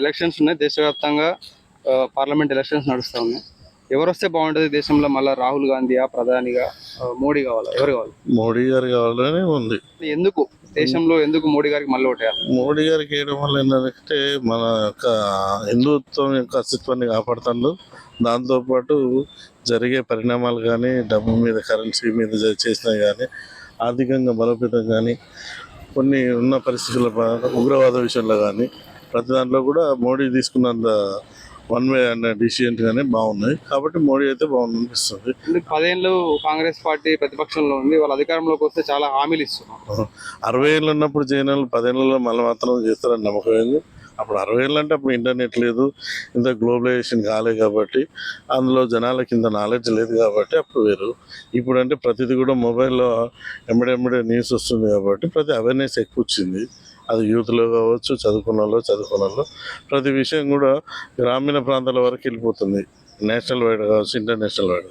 Elections ఉన్నాయి. దేశవ్యాప్తంగా parliament elections నడుస్తూ ఉన్నాయి. ఎవరు వస్తే బాగుంటుంది దేశంలో? మళ్ళీ రాహుల్ గాంధీయా ప్రధానిగా? మోడీ కావాలా? ఎవరు కావాలి? మోడీ గారు కావాలని ఉంది. ఎందుకు? దేశంలో ఎందుకు మోడీ గారికి మళ్ళీ ఓటేయాలి మోడీ గారికి వేయడం వల్ల ఏంటంటే మన యొక్క హిందుత్వం యొక్క అస్తిత్వాన్ని కాపాడుతాడు. దాంతోపాటు జరిగే పరిణామాలు కానీ డబ్బు మీద కరెన్సీ మీద చేసినవి కానీ ఆర్థికంగా బలోపేతం కానీ కొన్ని ఉన్న పరిస్థితుల ఉగ్రవాద విషయంలో కానీ ప్రతి దాంట్లో కూడా మోడీ తీసుకున్నంత వన్ వే అనే డిసిషన్ కానీ బాగున్నాయి. కాబట్టి మోడీ అయితే బాగుంది అనిపిస్తుంది పదేళ్ళు కాంగ్రెస్ పార్టీ ప్రతిపక్షంలో ఉంది. వాళ్ళ అధికారంలోకి వస్తే చాలా హామీలు ఇస్తున్నారు. అరవై ఏళ్ళు ఉన్నప్పుడు జైనాలు పదేళ్ళలో మళ్ళీ మాత్రం చేస్తారని నమ్మకం ఏంది? అప్పుడు అరవై ఏళ్ళు అంటే అప్పుడు ఇంటర్నెట్ లేదు. ఇంత గ్లోబలైజేషన్ కాలేదు కాబట్టి అందులో జనాలకి ఇంత నాలెడ్జ్ లేదు కాబట్టి అప్పుడు వేరు. ఇప్పుడు అంటే ప్రతిదీ కూడా మొబైల్లో ఎమ్మడెమ్మడే న్యూస్ వస్తుంది కాబట్టి ప్రతి అవేర్నెస్ ఎక్కువ వచ్చింది. అది యూత్లో కావచ్చు చదువుకున్న వాళ్ళు చదువుకున్న వాళ్ళు ప్రతి విషయం కూడా గ్రామీణ ప్రాంతాల వరకు వెళ్ళిపోతుంది. నేషనల్ వైడ్ కావచ్చు ఇంటర్నేషనల్ వైడ్.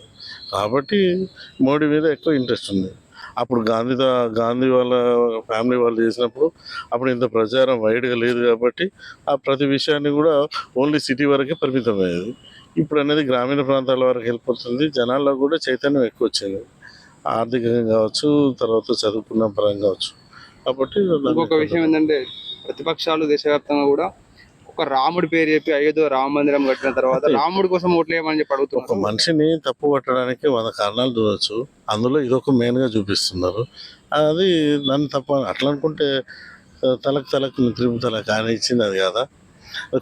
కాబట్టి మోడీ మీద ఎక్కువ ఇంట్రెస్ట్ ఉంది. అప్పుడు గాంధీ గాంధీ వాళ్ళ ఫ్యామిలీ వాళ్ళు చేసినప్పుడు అప్పుడు ఇంత ప్రచారం వైడ్గా లేదు కాబట్టి ఆ ప్రతి విషయాన్ని కూడా ఓన్లీ సిటీ వరకే పరిమితమయ్యేది. ఇప్పుడు అనేది గ్రామీణ ప్రాంతాల వరకు వెళ్ళిపోతుంది. జనాల్లో కూడా చైతన్యం ఎక్కువ వచ్చింది. ఆర్థికంగా కావచ్చు తర్వాత చదువుకున్న పరంగా కావచ్చు. కాబట్టి ఇంకొక విషయం ఏంటంటే ప్రతిపక్షాలు దేశవ్యాప్తంగా కూడా ఒక రాముడి పేరు చెప్పి ఐదో రామ మందిరం కట్టిన తర్వాత రాముడి కోసం ఓట్లు వేయమని చెప్పి ఒక అడుగుతున్నారు మనిషిని తప్పు పట్టడానికి వంద కారణాలు చూడవచ్చు అందులో ఇదొక మెయిన్గా చూపిస్తున్నారు. అది నన్ను తప్ప అట్లా అనుకుంటే తలకు తలకు త్రిపుతల కానీ ఇచ్చింది అది కదా?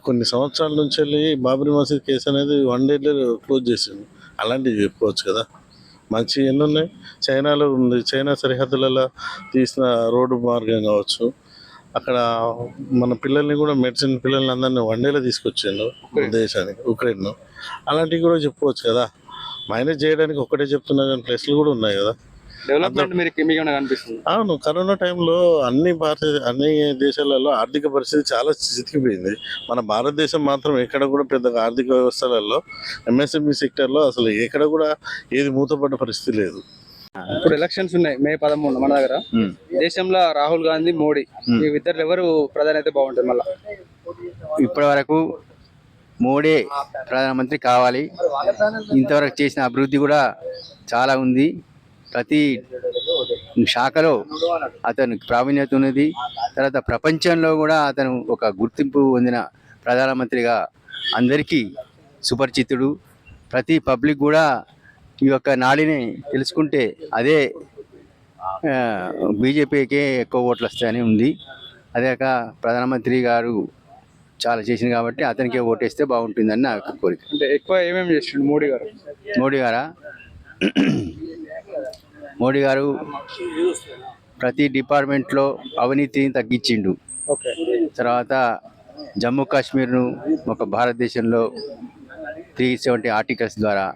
కొన్ని సంవత్సరాల నుంచి వెళ్ళి బాబరీ మసీద్ కేసు అనేది వన్ డేలో క్లోజ్ చేసింది అలాంటివి చెప్పుకోవచ్చు కదా. మంచి ఎన్ని ఉన్నాయి చైనాలో ఉంది. చైనా సరిహద్దులలో తీసిన రోడ్డు మార్గం కావచ్చు. అక్కడ మన పిల్లల్ని కూడా మెడిసిన్ పిల్లల్ని అందరినీ వన్ డేలో తీసుకొచ్చిండు దేశానికి ఉక్రెయిన్ అలాంటివి కూడా చెప్పుకోవచ్చు కదా. మైనస్ చేయడానికి ఒక్కటే చెప్తున్నా కానీ ప్లేస్లు కూడా ఉన్నాయి కదా. డెవలప్మెంట్ మీరు కనిపిస్తుంది. అవును కరోనా టైంలో అన్ని భారత అన్ని దేశాలలో ఆర్థిక పరిస్థితి చాలా చితికిపోయింది. మన భారతదేశం మాత్రం ఎక్కడ కూడా పెద్దగా ఆర్థిక వ్యవస్థలలో ఎంఎస్ఎంఈ సెక్టర్లో అసలు ఎక్కడ కూడా ఏది మూతపడ్డ పరిస్థితి లేదు. ఇప్పుడు ఎలక్షన్స్ ఉన్నాయి మే పదమూడు మన దగ్గర. దేశంలో రాహుల్ గాంధీ మోడీ ఈ ఇద్దరు ఎవరు ప్రధాని అయితే బాగుంటుంది మళ్ళీ? ఇప్పటి వరకు మోడీ ప్రధానమంత్రి కావాలి. ఇంతవరకు చేసిన అభివృద్ధి కూడా చాలా ఉంది. ప్రతి శాఖలో అతను ప్రావీణ్యత ఉన్నది. తర్వాత ప్రపంచంలో కూడా అతను ఒక గుర్తింపు పొందిన ప్రధానమంత్రిగా అందరికీ సుపరిచితుడు. ప్రతి పబ్లిక్ కూడా ఈ యొక్క నాడిని తెలుసుకుంటే అదే బీజేపీకే ఎక్కువ ఓట్లు వస్తాయని ఉంది. అదే కాక ప్రధానమంత్రి గారు చాలా చేసింది కాబట్టి అతనికే ఓటేస్తే బాగుంటుందని నా కోరిక. అంటే ఎక్కువ ఏమేమి చేసిండు మోడీ గారు? మోడీ గారా? మోడీ గారు ప్రతి డిపార్ట్మెంట్లో అవినీతిని తగ్గించిండు. తర్వాత జమ్మూ కాశ్మీర్ను ఒక భారతదేశంలో త్రీ సెవెంటీ ఆర్టికల్స్ ద్వారా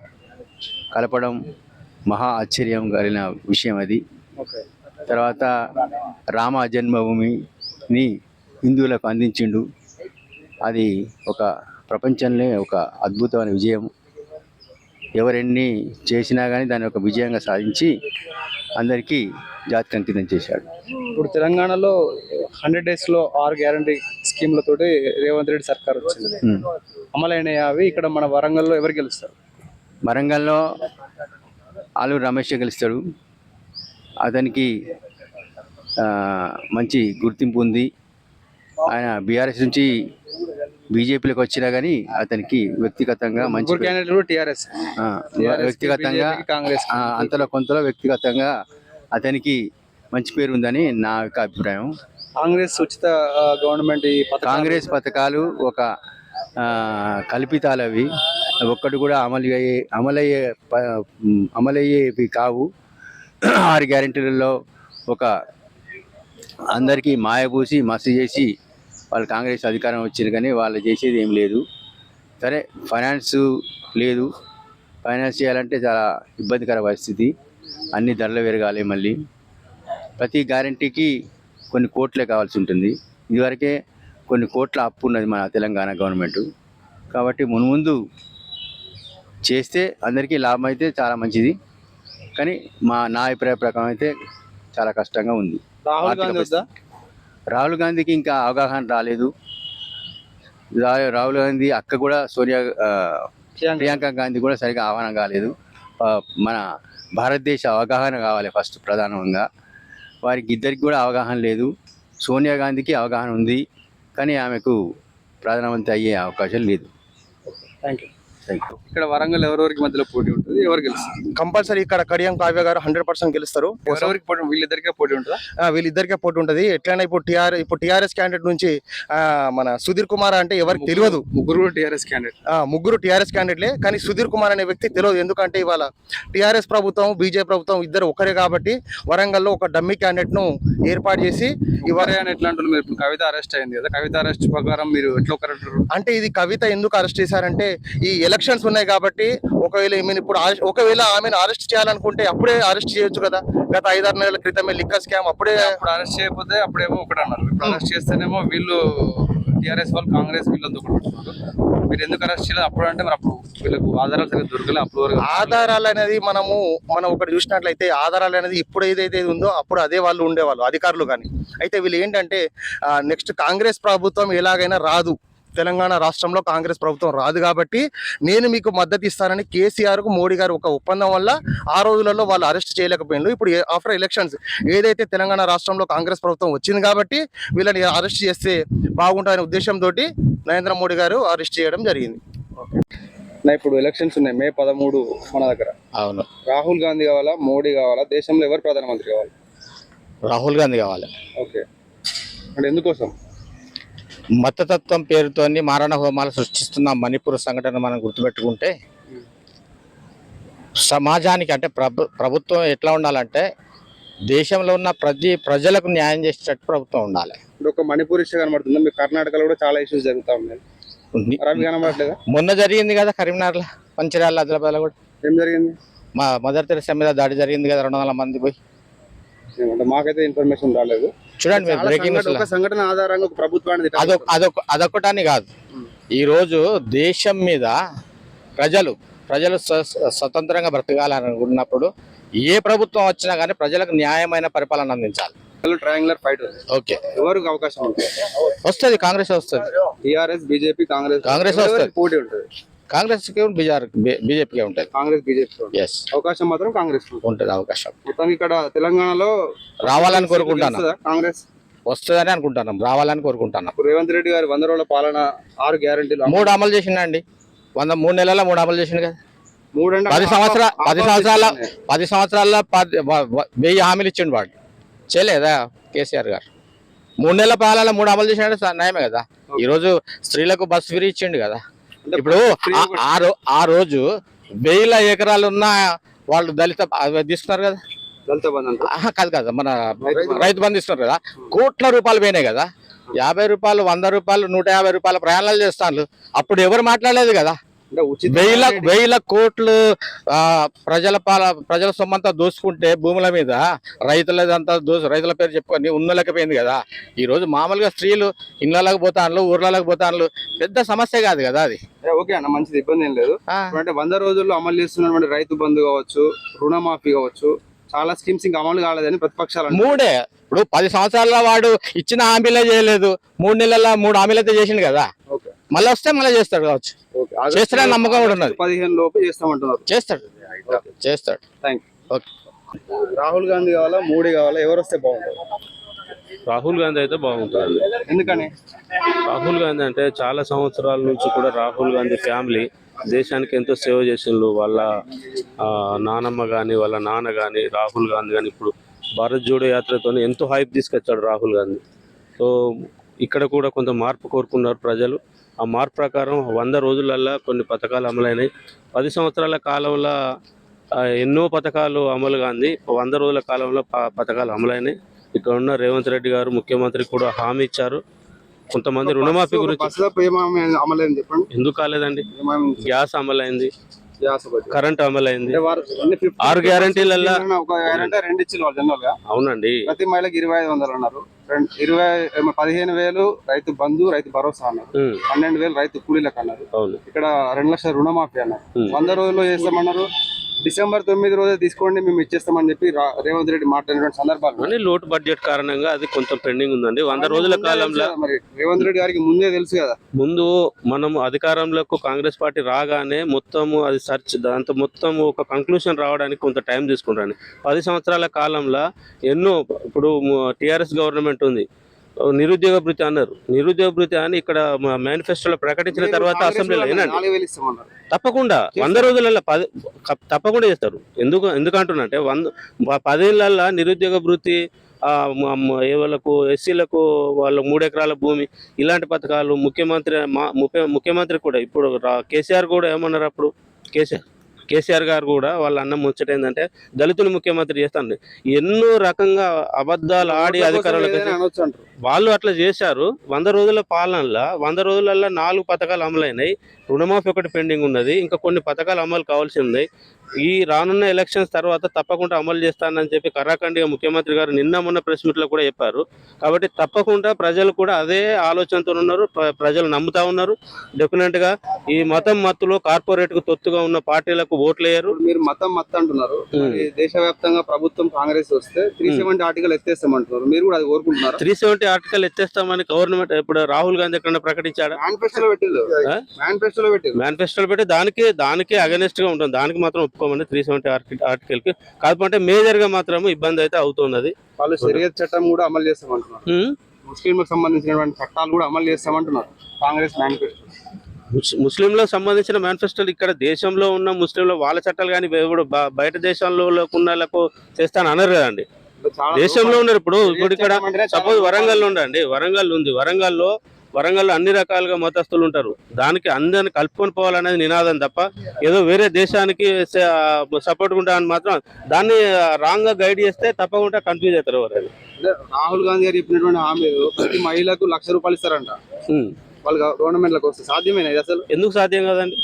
కలపడం మహా ఆశ్చర్యం కలిగిన విషయం అది. తర్వాత రామ జన్మభూమిని హిందువులకు అందించిండు. అది ఒక ప్రపంచంలో ఒక అద్భుతమైన విజయం. ఎవరెన్ని చేసినా కానీ దాన్ని ఒక విజయంగా సాధించి అందరికీ జాతికి అంకితం చేశాడు. ఇప్పుడు తెలంగాణలో హండ్రెడ్ డేస్లో ఆరు గ్యారంటీ స్కీమ్లతోటి రేవంత్ రెడ్డి సర్కార్ వచ్చింది. ఉమ్. అమలైనవి అవి? ఇక్కడ మన వరంగల్లో ఎవరు గెలుస్తారు? వరంగల్లో ఆలూరు రమేష్ గెలుస్తాడు. అతనికి మంచి గుర్తింపు ఉంది. ఆయన బీఆర్ఎస్ నుంచి బీజేపీలోకి వచ్చినా కానీ అతనికి వ్యక్తిగతంగా మంచి టీఆర్ఎస్. వ్యక్తిగతంగా కాంగ్రెస్. అంతలో కొంతలో వ్యక్తిగతంగా అతనికి మంచి పేరు ఉందని నా యొక్క అభిప్రాయం. కాంగ్రెస్ ఉచిత గవర్నమెంట్ కాంగ్రెస్ పథకాలు ఒక కల్పితాలు అవి. ఒక్కటి కూడా అమలు అయ్యే అమలయ్యే అమలయ్యేవి కావు. ఆరు గ్యారెంటీలలో ఒక అందరికీ మాయబూసి మస్తు చేసి వాళ్ళు కాంగ్రెస్ అధికారం వచ్చింది కానీ వాళ్ళు చేసేది ఏం లేదు. సరే ఫైనాన్స్ లేదు. ఫైనాన్స్ చేయాలంటే చాలా ఇబ్బందికర పరిస్థితి. అన్ని ధరలు పెరగాలి మళ్ళీ. ప్రతి గ్యారంటీకి కొన్ని కోట్లే కావాల్సి ఉంటుంది. ఇదివరకే కొన్ని కోట్ల అప్పు ఉన్నది మన తెలంగాణ గవర్నమెంట్. కాబట్టి మున్ముందు చేస్తే అందరికీ లాభం అయితే చాలా మంచిది. కానీ మా నా అభిప్రాయ ప్రకారం అయితే చాలా కష్టంగా ఉంది. రాహుల్ గాంధీ రాహుల్ గాంధీకి ఇంకా అవగాహన రాలేదు. రాహుల్ గాంధీ అక్క కూడా సోనియా ప్రియాంక. గాంధీ కూడా సరిగా ఆహ్వానం కాలేదు. మన భారతదేశ అవగాహన కావాలి ఫస్ట్ ప్రధానంగా. వారికి ఇద్దరికి కూడా అవగాహన లేదు. సోనియా గాంధీకి అవగాహన ఉంది. కానీ ఆమెకు ప్రధానమంత్రి అయ్యే అవకాశం లేదు. థ్యాంక్ యూ ఇక్కడ వరంగల్ ఎవరెవరికి మధ్యలో పోటీ ఉంటుంది ఎవరు గెలుస్తారు? కంపల్సరీ ఇక్కడ కడియం కావ్య గారు హండ్రెడ్ పర్సెంట్ గెలుస్తారు. ఎవరెవరికి పోటీ వీళ్ళిద్దరికే పోటీ ఉంటుందా? వీళ్ళిద్దరికే పోటీ ఉంటుంది. ఎట్లయినా ఇప్పుడు టీఆర్ ఇప్పుడు టీఆర్ఎస్ క్యాండిడేట్ నుంచి మన సుధీర్ కుమార్ అంటే ఎవరికి తెలియదు. ముగ్గురు టీఆర్ఎస్ క్యాండిడేట్ ఆ, ముగ్గురు టీఆర్ఎస్ క్యాండిడేట్లే కానీ సుధీర్ కుమార్ అనే వ్యక్తి తెలియదు. ఎందుకంటే ఇవాళ టీఆర్ఎస్ ప్రభుత్వం బీజేపీ ప్రభుత్వం ఇద్దరు ఒకరే కాబట్టి వరంగల్లో ఒక డమ్మీ క్యాండిడేట్ను ఏర్పాటు చేసి అని ఎట్లా మీరు కవిత అరెస్ట్ అయింది కదా. కవిత అరెస్ట్ ప్రకారం మీరు ఎట్లా అంటే ఇది కవిత ఎందుకు అరెస్ట్ చేశారంటే ఈ ఎలక్షన్స్ ఉన్నాయి కాబట్టి ఒకవేళ ఈమెను ఇప్పుడు ఒకవేళ ఆమెను అరెస్ట్ చేయాలనుకుంటే అప్పుడే అరెస్ట్ చేయొచ్చు కదా. గత ఐదారు నెలల క్రితమే లిక్కర్ స్కామ్ అప్పుడే అప్పుడు అరెస్ట్ చేయకపోతే అప్పుడేమో ఒకటి అన్నారు. ఇప్పుడు అరెస్ట్ చేస్తేనేమో వీళ్ళు టీఆర్ఎస్ వాళ్ళు కాంగ్రెస్ వీళ్ళంతా ఒకటి పట్టుకున్నారు మీరు ఎందుకు అరెస్ట్ చేయలేదు? అప్పుడు అంటే మరి అప్పుడు వీళ్ళకు ఆధారాలు సరిగ్గా దొరకలే అప్పుడు వరకు ఆధారాలు అనేది మనము మనం ఒకటి చూసినట్లయితే ఆధారాలు అనేది ఇప్పుడు ఏదైతే ఉందో అప్పుడు అదే వాళ్ళు ఉండేవాళ్ళు అధికారులు కానీ. అయితే వీళ్ళు ఏంటంటే నెక్స్ట్ కాంగ్రెస్ ప్రభుత్వం ఎలాగైనా రాదు. తెలంగాణ రాష్ట్రంలో కాంగ్రెస్ ప్రభుత్వం రాదు కాబట్టి నేను మీకు మద్దతు ఇస్తానని కేసీఆర్కు మోడీ గారు ఒక ఒప్పందం వల్ల ఆ రోజులలో వాళ్ళు అరెస్ట్ చేయలేకపోయినారు. ఇప్పుడు ఆఫ్టర్ ఎలక్షన్స్ ఏదైతే తెలంగాణ రాష్ట్రంలో కాంగ్రెస్ ప్రభుత్వం వచ్చింది కాబట్టి వీళ్ళని అరెస్ట్ చేస్తే బాగుంటుందనే ఉద్దేశంతో నరేంద్ర మోడీ గారు అరెస్ట్ చేయడం జరిగింది. నా ఇప్పుడు ఎలక్షన్స్ ఉన్నాయి. మే పదమూడు మన దగ్గర. అవును. రాహుల్ గాంధీ కావాలా? మోడీ కావాలా? దేశంలో ఎవరు ప్రధానమంత్రి కావాలి? రాహుల్ గాంధీ కావాలి. ఓకే. అంటే ఎందుకోసం? మతతత్వం పేరుతోని మారణ హోమాలు సృష్టిస్తున్న మణిపూర్ సంఘటన మనం గుర్తుపెట్టుకుంటే సమాజానికి అంటే ప్రభు ప్రభుత్వం ఎట్లా ఉండాలంటే దేశంలో ఉన్న ప్రతి ప్రజలకు న్యాయం చేసేటట్టు ప్రభుత్వం ఉండాలి. ఇప్పుడు ఒక మణిపూర్ ఇష్యూ కనబడుతుంది. మీ కర్ణాటకలో కూడా చాలా ఇష్యూస్ జరుగుతా ఉన్నాయి. అవి కనబడట్లేదా మొన్న జరిగింది కదా కరీంనగర్లో పంచరాల ఆదిలాబాద్లో కూడా. ఏం జరిగింది? మా మదర్ తెరసా మీద దాడి జరిగింది కదా రెండు వందల మంది పోయి. మాకైతే ఇన్ఫర్మేషన్ రాలేదు. చూడండి మీరు బ్రేకింగ్ సంఘటన- ఒక సంఘటన ఆధారంగా ప్రభుత్వాన్ని అదొక అదొక అదొకటని కాదు. ఈరోజు దేశం మీద ప్రజలు ప్రజలు స్వ- స్వతంత్రంగా బ్రతకాలనుకున్నప్పుడు ఏ ప్రభుత్వం వచ్చినా కానీ ప్రజలకు న్యాయమైన పరిపాలన అందించాలి. Triangular fight okay. ఎవరికి అవకాశం వస్తుంది కాంగ్రెస్ వస్తుంది. TRS BJP Congress. కాంగ్రెస్ వస్తుంది. పోటీ ఉంటుంది? కాంగ్రెస్కి బీజార్ బీజేపీకే ఉంటుంది. కాంగ్రెస్ బీజేపీ ఎస్ అవకాశం మాత్రం కాంగ్రెస్. ఉంటుంది. అవకాశం. మొత్తం ఇక్కడ తెలంగాణలో రావాలని కోరుకుంటాను? కాంగ్రెస్? వస్తుందని అనుకుంటున్నాం రావాలని కోరుకుంటున్నాం రేవంత్ రెడ్డి గారి వంద రోజుల పాలన ఆరు గ్యారంటీలు మూడు అమలు చేసిండండి. వంద మూడు నెలల మూడు అమలు చేసిండు కదా. మూడు పది సంవత్సరాల పది సంవత్సరాల. పది సంవత్సరాల వెయ్యి హామీలు ఇచ్చిండు వాడు. చేయలేదా కేసీఆర్ గారు? మూడు నెలల పాలన మూడు అమలు చేసినట్టు స- నయమే కదా. ఈ రోజు స్త్రీలకు బస్సు ఫ్రీ ఇచ్చిండు కదా. ఇప్పుడు ఆ- రోజు వేల ఎకరాలు ఉన్న వాళ్ళు దళిత తీసుకున్నారు కదా? కాదు కదా మన రైతు బంధు. ఇస్తున్నారు కదా. కోట్ల రూపాయలు పోయినాయి కదా. యాభై రూపాయలు వంద రూపాయలు నూట యాభై రూపాయల ప్రయాణాలు చేస్తాను అప్పుడు ఎవరు మాట్లాడలేదు కదా? వేల వేల కోట్లు ప్రజల పాల ప్రజల సొమ్మంతా దోసుకుంటే భూముల మీద రైతులదంతా దోసు రైతుల పేరు చెప్పుకొని ఉన్నలేకపోయింది కదా. ఈ రోజు మామూలుగా స్త్రీలు ఇళ్ళకి పోతాను ఊర్లలోకి పోతాను పెద్ద సమస్య కాదు కదా అది. ఓకే అన్న మంచిది ఇబ్బంది ఏం లేదు. అంటే వంద రోజుల్లో అమలు చేస్తున్నటువంటి రైతు బంధు కావచ్చు రుణమాఫీ కావచ్చు చాలా స్కీమ్స్ ఇంకా అమలు కాలేదని ప్రతిపక్షాలు. మూడే. ఇప్పుడు పది సంవత్సరాల వాడు ఇచ్చిన హామీలే చేయలేదు. మూడు నెలల మూడు హామీలు అయితే చేసిండు కదా. మళ్ళీ వస్తే మళ్ళీ చేస్తాడు కావచ్చు. చేస్తాడని నమ్మకం కూడా ఉన్నది. పదిహేను లోపు చేస్తామంటున్నారు. చేస్తాడు. చేస్తాడు. Thank okay. రాహుల్ గాంధీ కావాలా మోడీ కావాలా ఎవరు వస్తే బాగుంటుంది? రాహుల్ గాంధీ అయితే బాగుంటుంది. ఎందుకని? రాహుల్ గాంధీ అంటే చాలా సంవత్సరాల నుంచి కూడా రాహుల్ గాంధీ ఫ్యామిలీ దేశానికి ఎంతో సేవ చేసిండ్రు. వాళ్ళ ఆ, నానమ్మ కానీ వాళ్ళ నాన్న కానీ రాహుల్ గాంధీ కానీ ఇప్పుడు భారత్ జోడో యాత్రతో ఎంతో హైప్ తీసుకొచ్చాడు రాహుల్ గాంధీ. సో ఇక్కడ కూడా కొంత మార్పు కోరుకున్నారు ప్రజలు. ఆ మార్పు ప్రకారం వంద రోజులల్లా కొన్ని పథకాలు అమలైనాయి. పది సంవత్సరాల కాలంలో ఎన్నో పథకాలు అమలు గాంధీ వంద రోజుల కాలంలో పథకాలు అమలైనాయి. ఇక్కడ ఉన్న రేవంత్ రెడ్డి గారు ముఖ్యమంత్రి కూడా హామీ ఇచ్చారు. కొంతమంది రుణమాఫీ గురించి ఎందుకు కాలేదండి? గ్యాస్ అమలైంది. కరెంట్ అమలైంది. అంటే వారు అన్ని 50 ఆరు గ్యారెంటీలల్లా ఒక గ్యారెంటీ రెండు ఇచ్చిన వాళ్ళు జనరల్గా అవునండి. ప్రతి మహిళకి ఇరవై ఐదు వందలు అన్నారు. ఇరవై పదిహేను వేలు రైతు బంధు రైతు భరోసా అన్నారు. పన్నెండు వేలు రైతు కూలీలకు అన్నారు. ఇక్కడ రెండు లక్షల రుణమాఫీ అన్నారు. వంద రోజుల్లో చేస్తామన్నారు? డిసెంబర్ తొమ్మిది రోజే తీసుకోండి మేము ఇచ్చేస్తామని చెప్పి రేవంత్ రెడ్డి మాట్లాడిన సందర్భాలు. కానీ లోటు బడ్జెట్ కారణంగా అది కొంచెం పెండింగ్ ఉందండి. వంద రోజుల కాలంలో మరి. రేవంత్ రెడ్డి గారికి ముందే తెలుసు కదా. ముందు మనం అధికారంలోకి కాంగ్రెస్ పార్టీ రాగానే మొత్తము అది సర్చ్ దాంతో మొత్తం ఒక కంక్లూషన్ రావడానికి కొంత టైం తీసుకుంటాను పది సంవత్సరాల కాలంలో ఎన్నో ఇప్పుడు టిఆర్ఎస్ గవర్నమెంట్ ఉంది. నిరుద్యోగ భృతి అన్నారు. నిరుద్యోగ భృతి అని ఇక్కడ మేనిఫెస్టోలో ప్రకటించిన తర్వాత అసెంబ్లీలో ఏనండి తప్పకుండా. వంద రోజులలో పది తప్పకుండా చేస్తారు. ఎందుకు ఎందుకు అంటున్నా అంటే వంద ప- పదేళ్ళలో నిరుద్యోగ భృతి వాళ్ళకు ఎస్సీలకు వాళ్ళ మూడు ఎకరాల భూమి ఇలాంటి పథకాలు ముఖ్యమంత్రి ముఖ్యమంత్రి కూడా ఇప్పుడు కేసీఆర్ కూడా ఏమన్నారు అప్పుడు? కేసీఆర్ కేసీఆర్ గారు కూడా వాళ్ళ అన్నం ముచ్చట ఏంటంటే దళితులు ముఖ్యమంత్రి చేస్తాను. ఎన్నో రకంగా అబద్ధాలు ఆడి అధికారంలోకి వాళ్ళు అట్లా చేశారు. వంద రోజుల పాలనలో వంద రోజులలో నాలుగు పథకాలు అమలైనాయి. రుణమాఫీ ఒకటి పెండింగ్ ఉన్నది. ఇంకా కొన్ని పథకాలు అమలు కావాల్సి ఉన్నాయి ఈ రానున్న ఎలక్షన్స్ తర్వాత తప్పకుండా అమలు చేస్తానని చెప్పి కరాఖండిగా ముఖ్యమంత్రి గారు నిన్న మొన్న ప్రెస్ మీట్లో కూడా చెప్పారు. కాబట్టి తప్పకుండా ప్రజలు కూడా అదే ఆలోచనతో ఉన్నారు. ప్ర- ప్రజలు నమ్ముతా ఉన్నారు. డెఫినెట్గా ఈ మతం మత్తులో కార్పొరేట్కు తొత్తుగా ఉన్న పార్టీలకు ఓట్లేయరు. మీరు మతం మత అంటున్నారు. దేశవ్యాప్తంగా ప్రభుత్వం కాంగ్రెస్ వస్తే త్రీ సెవెంటీ ఆర్టికల్ ఎత్తేస్తామంటున్నారు. మీరు కూడా అది కోరుకుంటున్నారా? త్రీ సెవెంటీ ఆర్టికల్ ఎత్తేస్తామని గవర్నమెంట్ ఇప్పుడు రాహుల్ గాంధీ ఎక్కడ ప్రకటించాడా? మేనిఫెస్టోలో పెట్టి దానికి దానికి అగనెస్ట్గా ఉంటుంది. దానికి మాత్రం ఒప్పుకోమని త్రీ సెవెంటీ ఆర్టికల్కి కాకపోతే మేజర్గా మాత్రం ఇబ్బంది అయితే అవుతున్నది. వాళ్ళు షరియత్ చట్టం కూడా అమలు చేస్తామంటున్నారు. ముస్లింలకు సంబంధించినటువంటి చట్టాలు కూడా అమలు చేస్తామంటున్నారు. కాంగ్రెస్ మేనిఫెస్టో ముస్- ముస్లింలకు సంబంధించిన మేనిఫెస్టోలు ఇక్కడ దేశంలో ఉన్న ముస్లింలు వాళ్ళ చట్టాలు కానీ బయట దేశంలో ఉన్న వాళ్ళకు చేస్తాను అనరు కదండి. దేశంలో ఉన్నారు ఇప్పుడు ఇప్పుడు ఇక్కడ సపోజ్ వరంగల్ ఉండండి వరంగల్ ఉంది. వరంగల్లో వరంగల్లో అన్ని రకాలుగా మతస్థులు ఉంటారు. దానికి అందరిని కలుపుకొని పోవాలనేది నినాదం తప్ప ఏదో వేరే దేశానికి సపోర్ట్ ఉంటామని మాత్రం దాన్ని రాంగ్గా గైడ్ చేస్తే తప్పకుండా కన్ఫ్యూజ్ అవుతారు ఎవరైనా. రాహుల్ గాంధీ గారు చెప్పినటువంటి హామీలు ప్రతి మహిళకు లక్ష రూపాయలు ఇస్తారంట. వాళ్ళు గవర్నమెంట్లకు వస్తే సాధ్యమేనా అసలు? ఎందుకు సాధ్యం కాదండి?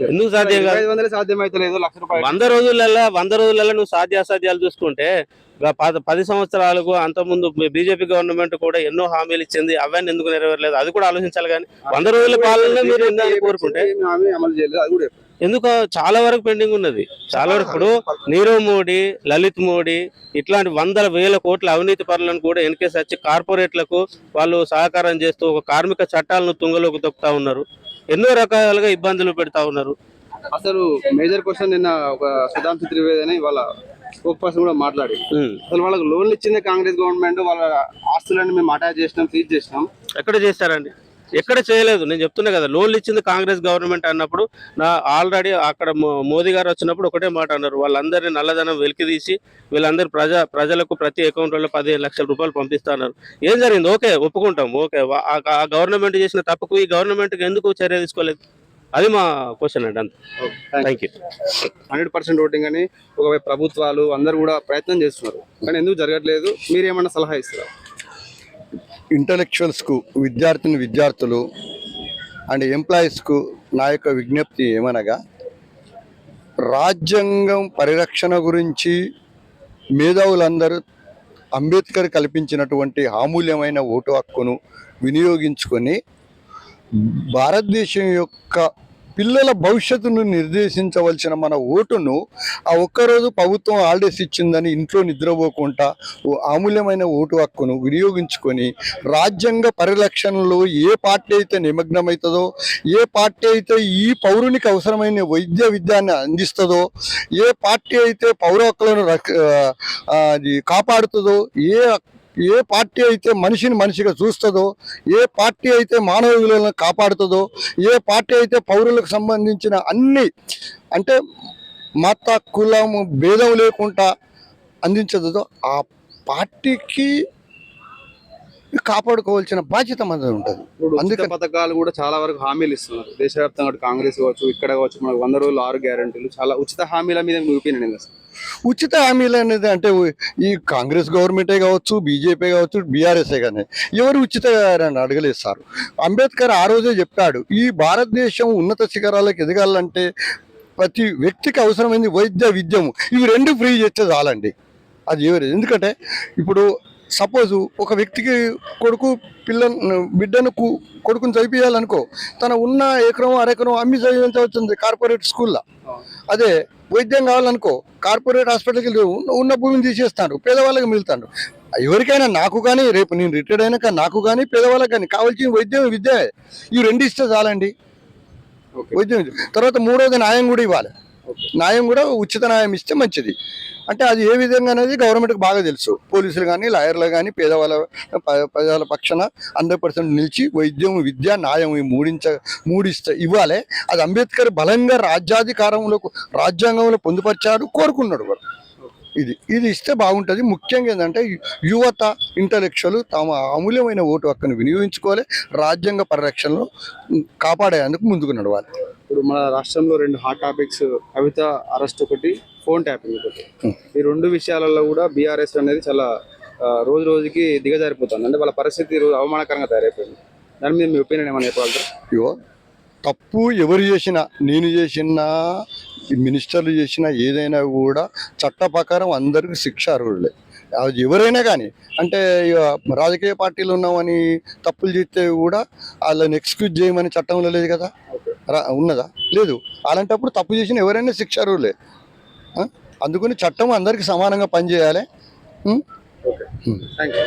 ఎందుకు సాధ్యం కాదు? సాధ్యం లక్ష రూపాయలు. వంద రోజులలో వంద రోజులలో నువ్వు సాధ్యాసాధ్యాలు చూసుకుంటే గ- పద- సంవత్సరాలకు అంతకుముందు బీజేపీ గవర్నమెంట్ కూడా ఎన్నో హామీలు ఇచ్చింది అవన్నీ ఎందుకు నెరవేరలేదు? అది కూడా ఆలోచించాలి కానీ వంద రోజుల పాలన మీరు కోరుకుంటే. ఎందుకు? చాలా వరకు పెండింగ్ ఉన్నది. చాలా వరకు ఇప్పుడు నీరవ్ మోడీ లలిత్ మోడీ ఇట్లాంటి వందల వేల కోట్ల అవినీతి పరులను కూడా ఎన్కేసి వచ్చి కార్పొరేట్లకు వాళ్ళు సహకారం చేస్తూ ఒక కార్మిక చట్టాలను తుంగలోకి తొక్కుతా ఉన్నారు. ఎన్నో రకాలుగా ఇబ్బందులు పెడతా ఉన్నారు. అసలు మేజర్ క్వశ్చన్ నిన్న ఒక సుధాంశు త్రివేది అని వాళ్ళ స్పోక్ పర్సన్ కూడా మాట్లాడి. అసలు వాళ్ళకి లోన్లు ఇచ్చింది కాంగ్రెస్ గవర్నమెంట్ వాళ్ళ ఆస్తులన్నీ మేము అటాచ్ చేసినాం సీజ్ చేసినాం. ఎక్కడ చేస్తారండి ఎక్కడ చేయలేదు. నేను చెప్తున్నా కదా లోన్లు ఇచ్చింది కాంగ్రెస్ గవర్నమెంట్ అన్నప్పుడు నా ఆల్రెడీ అక్కడ మోదీ గారు వచ్చినప్పుడు ఒకటే మాట అన్నారు. వాళ్ళందరినీ నల్లధనం వెలికి తీసి వీళ్ళందరూ ప్రజా ప్రజలకు ప్రతి అకౌంట్లో పదిహేను లక్షల రూపాయలు పంపిస్తున్నారు ఏం జరిగింది? ఓకే ఒప్పుకుంటాం. ఓకే ఆ- గవర్నమెంట్ చేసిన తప్పుకు ఈ గవర్నమెంట్కి ఎందుకు చర్య తీసుకోలేదు? అది మా క్వశ్చన్ అండి అంత. Thank you hundred percent voting అని ఒకవైపు ప్రభుత్వాలు అందరూ కూడా ప్రయత్నం చేస్తున్నారు. కానీ ఎందుకు జరగట్లేదు? మీరు ఏమన్నా సలహా ఇస్తారా? ఇంటలెక్చువల్స్కు విద్యార్థిని విద్యార్థులు అండ్ ఎంప్లాయీస్కు నా యొక్క విజ్ఞప్తి ఏమనగా రాజ్యాంగం పరిరక్షణ గురించి మేధావులందరూ అంబేద్కర్ కల్పించినటువంటి అమూల్యమైన ఓటు హక్కును వినియోగించుకొని భారతదేశం యొక్క పిల్లల భవిష్యత్తును నిర్దేశించవలసిన మన ఓటును ఆ ఒక్కరోజు ప్రభుత్వం హాలిడేస్ ఇచ్చిందని ఇంట్లో నిద్రపోకుండా ఓ అమూల్యమైన ఓటు హక్కును వినియోగించుకొని రాజ్యాంగ పరిరక్షణలో ఏ పార్టీ అయితే నిమగ్నమవుతుందో ఏ పార్టీ అయితే ఈ పౌరునికి అవసరమైన వైద్య విద్యాన్ని అందిస్తుందో ఏ పార్టీ అయితే పౌర హక్కులను రక్ష- అది కాపాడుతుందో ఏ ఏ పార్టీ అయితే మనిషిని మనిషిగా చూస్తుందో ఏ పార్టీ అయితే మానవ విలువలను కాపాడుతుందో ఏ పార్టీ అయితే పౌరులకు సంబంధించిన అన్ని అంటే మత కులము భేదం లేకుండా అందించదో ఆ పార్టీకి కాపాడుకోవాల్సిన బాధ్యత మనది ఉంటుంది. అందుకని- పథకాలు కూడా చాలా వరకు హామీలు ఇస్తున్నారు. దేశవ్యాప్తంగా కాంగ్రెస్ కావచ్చు ఇక్కడ కావచ్చు మనకు వంద రోజులు ఆరు గ్యారంటీలు చాలా ఉచిత హామీల మీద అసలు? ఉచిత హామీలు అనేది అంటే ఈ కాంగ్రెస్ గవర్నమెంటే కావచ్చు బీజేపీ కావచ్చు బీఆర్ఎస్ఏ కానీ ఎవరు ఉచిత అని సార్ అంబేద్కర్ ఆ రోజే చెప్పాడు ఈ భారతదేశం ఉన్నత శిఖరాలకు ఎదగాలంటే ప్రతి వ్యక్తికి అవసరమైంది వైద్య విద్యము. ఇవి రెండు ఫ్రీ చేస్తే చాలండి. అది ఎవరు ఎందుకంటే ఇప్పుడు సపోజు ఒక వ్యక్తికి కొడుకు పిల్ల బిడ్డను కు- కొడుకుని చదివించాలనుకో తన ఉన్న ఎకరం అరెకరం అమ్మి చదివించవచ్చుంది కార్పొరేట్ స్కూల్లో. అదే వైద్యం కావాలనుకో కార్పొరేట్ హాస్పిటల్కి ఉన్న- భూమిని తీసేస్తాడు పేదవాళ్ళకి మిగులుతాడు ఎవరికైనా నాకు కానీ రేపు నేను రిటైర్డ్ అయినాక నాకు కానీ పేదవాళ్ళకి కానీ కావాల్సిన వైద్యం విద్య. ఈ రెండు ఇస్తే చాలండి. వైద్యం విద్య. తర్వాత మూడోది న్యాయం కూడా ఇవ్వాలి. న్యాయం కూడా ఉచిత న్యాయం ఇస్తే మంచిది. అంటే అది ఏ విధంగా అనేది గవర్నమెంట్కి బాగా తెలుసు. పోలీసులు కానీ లాయర్లు కానీ పేదవాళ్ళ ప- ప్రజల పక్షాన హండ్రెడ్ పర్సెంట్ నిలిచి వైద్యం విద్య న్యాయం ఈ మూడించ మూడిస్తే ఇవ్వాలి. అది అంబేద్కర్ బలంగా రాజ్యాధికారంలో రాజ్యాంగంలో పొందుపరిచాడు కోరుకున్నాడు కూడా ఇది ఇది ఇస్తే బాగుంటుంది. ముఖ్యంగా ఏంటంటే యువత ఇంటలెక్చువల్ తమ అమూల్యమైన ఓటు హక్కును వినియోగించుకోవాలి రాజ్యాంగ పరిరక్షణలో కాపాడేందుకు ముందుకు నడవాలి. ఇప్పుడు మన రాష్ట్రంలో రెండు హాట్ టాపిక్స్ కవిత అరెస్ట్ ఒకటి ఫోన్ ట్యాపింగ్ ఒకటి. ఈ రెండు విషయాలలో కూడా బీఆర్ఎస్ అనేది చాలా రోజు రోజుకి దిగజారిపోతుంది. అంటే వాళ్ళ పరిస్థితి రోజు అవమానకరంగా తయారైపోయింది. దాని మీద మీ ఒపీనియన్ ఏమైనా చెప్పగలరు? ఇగో తప్పు ఎవరు చేసినా నేను చేసినా ఈ మినిస్టర్లు చేసినా ఏదైనా కూడా చట్ట ప్రకారం అందరికీ శిక్ష అర్హులే. అది ఎవరైనా కానీ అంటే రాజకీయ పార్టీలు ఉన్నామని తప్పులు చేస్తే కూడా వాళ్ళని ఎక్స్క్యూజ్ చేయమని చట్టంలో లేదు కదా? ఉన్నదా? లేదు. అలాంటప్పుడు తప్పు చేసిన ఎవరైనా శిక్ష అర్హులే? అందుకని చట్టం అందరికీ సమానంగా పనిచేయాలి? Thank you